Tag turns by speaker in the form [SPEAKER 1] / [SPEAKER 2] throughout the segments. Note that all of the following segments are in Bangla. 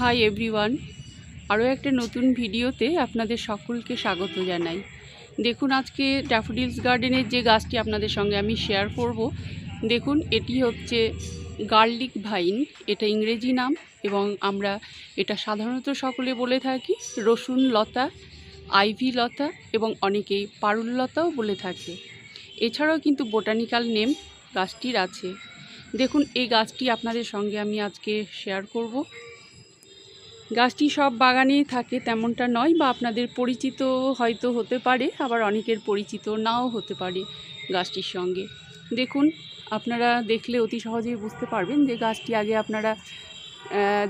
[SPEAKER 1] হাই এভরিওয়ান আরও একটা নতুন ভিডিওতে আপনাদের সকলকে স্বাগত জানাই। দেখুন, আজকে ড্যাফোডিলস গার্ডেনের যে গাছটি আপনাদের সঙ্গে আমি শেয়ার করব, দেখুন, এটি হচ্ছে গার্লিক ভাইন এটা ইংরেজি নাম এবং আমরা এটা সাধারণত সকলে বলে থাকি রসুন লতা আইভি লতা এবং অনেকেই পারুল লতাও বলে থাকে। এছাড়াও কিন্তু বোটানিক্যাল নেম গাছটির আছে। দেখুন, এই গাছটি আপনাদের সঙ্গে আমি আজকে শেয়ার করব। গাছটি সব বাগানেই থাকে, তেমনটা নয় বা আপনাদের পরিচিত হয়তো হতে পারে, আবার অনেকের পরিচিত নাও হতে পারে গাছটির সঙ্গে। দেখুন, আপনারা দেখলে অতি সহজেই বুঝতে পারবেন যে গাছটি আগে আপনারা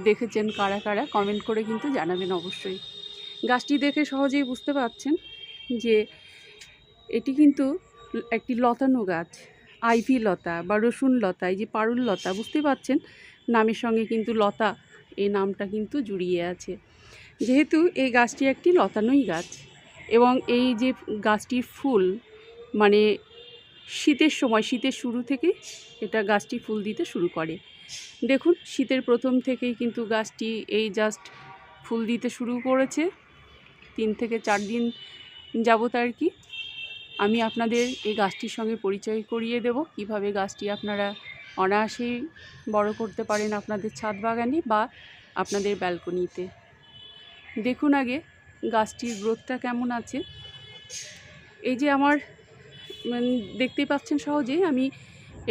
[SPEAKER 1] দেখেছেন কারা কারা কমেন্ট করে কিন্তু জানাবেন অবশ্যই। গাছটি দেখে সহজেই বুঝতে পারছেন যে এটি কিন্তু একটি লতানো গাছ, আইভি লতা বা রসুন লতা, এই যে পারুল লতা বুঝতে পারছেন নামের সঙ্গে কিন্তু লতা এই নামটা কিন্তু জুড়িয়ে আছে। যেহেতু এই গাছটি একটি লতানোই গাছ এবং এই যে গাছটির ফুল মানে শীতের সময়, শীতের শুরু থেকে এটা গাছটি ফুল দিতে শুরু করে। দেখুন, শীতের প্রথম থেকেই কিন্তু গাছটি এই জাস্ট ফুল দিতে শুরু করেছে। তিন থেকে চার দিন যাবত আর কি। আমি আপনাদের এই গাছটির সঙ্গে পরিচয় করিয়ে দেব, কীভাবে গাছটি আপনারা অনায়াসেই বড় করতে পারেন আপনাদের ছাদ বাগানে বা আপনাদের ব্যালকনিতে। দেখুন আগে গাছটির গ্রোথটা কেমন আছে। এই যে আমার দেখতেই পাচ্ছেন সহজেই আমি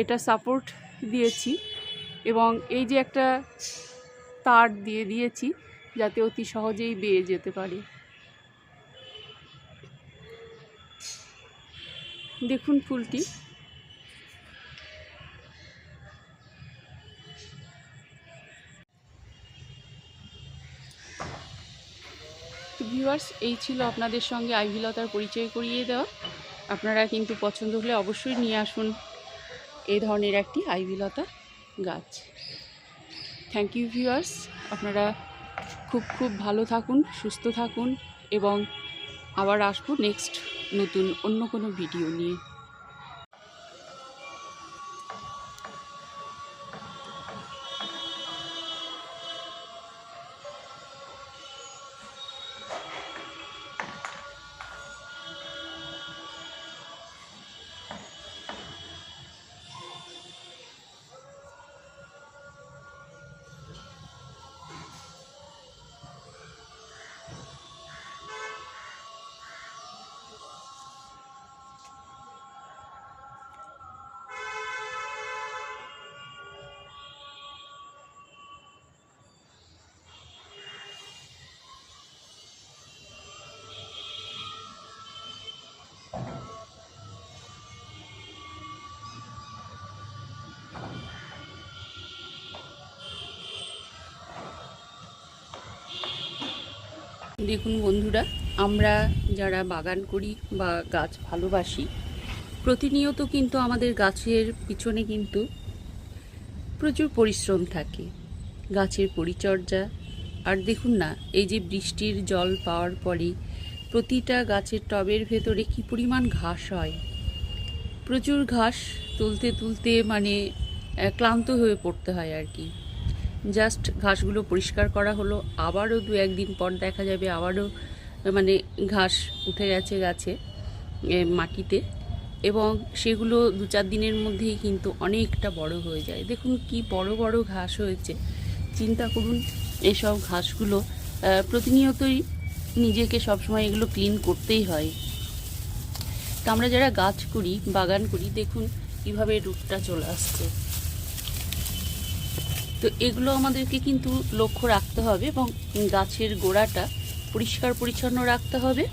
[SPEAKER 1] এটা সাপোর্ট দিয়েছি এবং এই যে একটা তার দিয়ে দিয়েছি যাতে অতি সহজেই বেয়ে যেতে পারে। দেখুন ফুলটি। ভিউয়ার্স এই ছিল আপনাদের সঙ্গে আইভিলতার পরিচয় করিয়ে দেওয়া। আপনারা কিন্তু পছন্দ হলে অবশ্যই নিয়ে আসুন এই ধরনের একটি আইভিলতা গাছ। থ্যাংক ইউ ভিউয়ার্স আপনারা খুব খুব ভালো থাকুন, সুস্থ থাকুন এবং আবার আসব নেক্সট নতুন অন্য কোনো ভিডিও নিয়ে। দেখুন বন্ধুরা, আমরা যারা বাগান করি বা গাছ ভালোবাসি, প্রতিনিয়ত কিন্তু আমাদের গাছের পিছনে কিন্তু প্রচুর পরিশ্রম থাকে, গাছের পরিচর্যা। আর দেখুন না, এই যে বৃষ্টির জল পাওয়ার পরে প্রতিটা গাছের টবের ভেতরে কি পরিমাণ ঘাস হয়। প্রচুর ঘাস তুলতে তুলতে মানে ক্লান্ত হয়ে পড়তে হয় আর কি। জাস্ট ঘাসগুলো পরিষ্কার করা হলো। আবারও দু একদিন পর দেখা যাবে, আবারও মানে ঘাস উঠে গেছে গাছে মাটিতে। এবং সেগুলো দু চার দিনের মধ্যেই কিন্তু অনেকটা বড় হয়ে যায়। দেখুন কি বড় বড় ঘাস হয়েছে। চিন্তা করুন, এসব ঘাসগুলো প্রতিনিয়তই নিজেকে সবসময় এগুলো ক্লিন করতেই হয়। তো আমরা যারা গাছ করি, বাগান করি, দেখুন কীভাবে রুটটা চলে আসছে। তো এগুলো আমাদেরকে কিন্তু লক্ষ্য রাখতে হবে এবং গাছের গোড়াটা পরিষ্কার পরিচ্ছন্ন রাখতে হবে।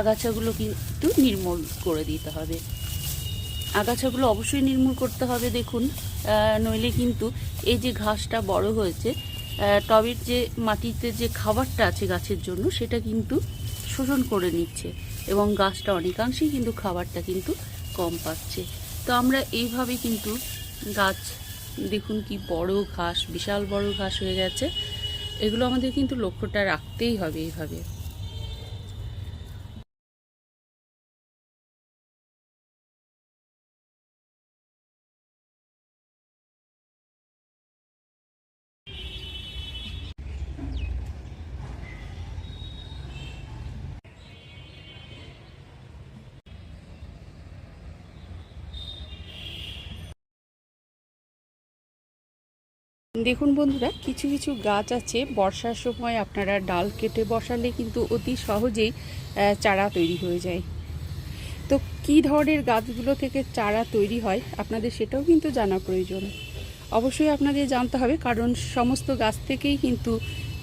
[SPEAKER 1] আগাছাগুলো কিন্তু নির্মূল করে দিতে হবে। আগাছাগুলো অবশ্যই নির্মূল করতে হবে, দেখুন। নইলে কিন্তু এই যে ঘাসটা বড় হয়েছে টবের যে মাটিতে যে খাবারটা আছে গাছের জন্য, সেটা কিন্তু শোষণ করে নিচ্ছে এবং গাছটা অনেকাংশেই কিন্তু খাবারটা কিন্তু কম পাচ্ছে। তো আমরা এইভাবে কিন্তু গাছ দেখুন কি বড় ঘাস, বিশাল বড় ঘাস হয়ে গেছে। এগুলো আমাদের কিন্তু লক্ষ্যটা রাখতেই হবে এইভাবে। দেখুন বন্ধুরা, কিছু কিছু গাছ আছে, বর্ষার সময় আপনারা ডাল কেটে বসালে কিন্তু অতি সহজেই চারা তৈরি হয়ে যায়। তো কী ধরনের গাছগুলো থেকে চারা তৈরি হয়, আপনাদের সেটাও কিন্তু জানা প্রয়োজন। অবশ্যই আপনাদের জানতে হবে, কারণ সমস্ত গাছ থেকেই কিন্তু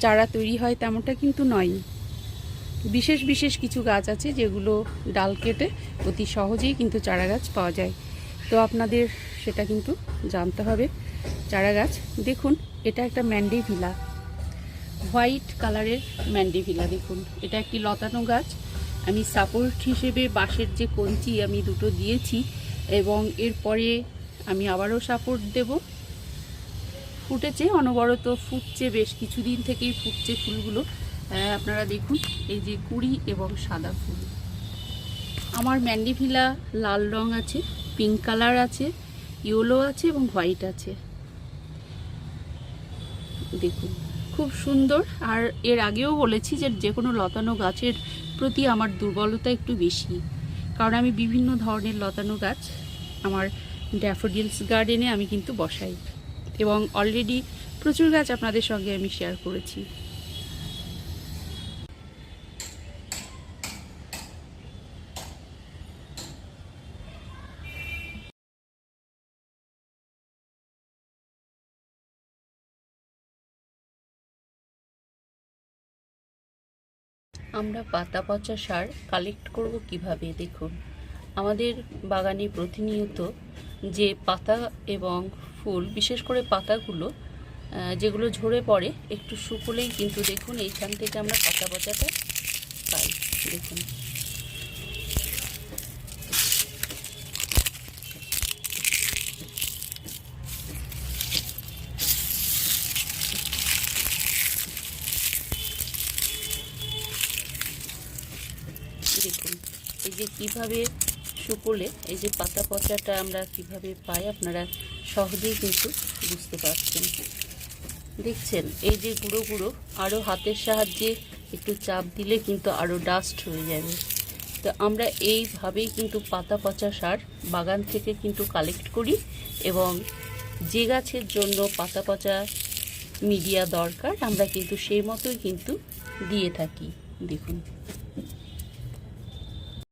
[SPEAKER 1] চারা তৈরি হয় তেমনটা কিন্তু নয়। বিশেষ বিশেষ কিছু গাছ আছে যেগুলো ডাল কেটে অতি সহজেই কিন্তু চারা গাছ পাওয়া যায়। তো আপনাদের সেটা কিন্তু জানতে হবে। চারা গাছ দেখুন, এটা একটা ম্যান্ডি ভিলা হোয়াইট কালারের ম্যান্ডি ভিলা দেখুন। এটা একটি লতানো গাছ। আমি সাপোর্ট হিসেবে বাঁশের যে কঞ্চি আমি দুটো দিয়েছি এবং এরপরে আমি আবারও সাপোর্ট দেব। ফুটেছে, অনবরত ফুটছে, বেশ কিছুদিন থেকেই ফুটছে ফুলগুলো। আপনারা দেখুন, এই যে কুড়ি এবং সাদা ফুল। আমার ম্যান্ডিভিলা লাল রং আছে, পিঙ্ক কালার আছে, ইয়েলো আছে এবং হোয়াইট আছে। দেখুন। খুব সুন্দর। আর এর আগেও বলেছি যে যে কোনো লতানো গাছের প্রতি আমার দুর্বলতা একটু বেশি। কারণ আমি বিভিন্ন ধরনের লতানো গাছ আমার ড্যাফোডিলস গার্ডেনে আমি কিন্তু বসাই। এবং অলরেডি প্রচুর গাছ আপনাদের সঙ্গে আমি শেয়ার করেছি। আমরা পাতা পচা সার কালেক্ট করব কীভাবে, দেখুন। আমাদের বাগানে প্রতিনিয়ত যে পাতা এবং ফুল, বিশেষ করে পাতাগুলো যেগুলো ঝরে পড়ে, একটু শুকোলেই কিন্তু দেখুন এইখান থেকে আমরা পাতা পচাটা পাই। দেখুন। কীভাবে শুকোলে এই যে পাতা পচাটা আমরা কীভাবে পাই আপনারা সহজেই কিন্তু বুঝতে পারছেন। দেখছেন, এই যে গুঁড়ো গুঁড়ো আরও হাতের সাহায্যে একটু চাপ দিলে কিন্তু আরও ডাস্ট হয়ে যাবে। তো আমরা এইভাবেই কিন্তু পাতা পচা সার বাগান থেকে কিন্তু কালেক্ট করি এবং যে গাছের জন্য পাতা পচা মিডিয়া দরকার, আমরা কিন্তু সেই মতোই কিন্তু দিয়ে থাকি। দেখুন।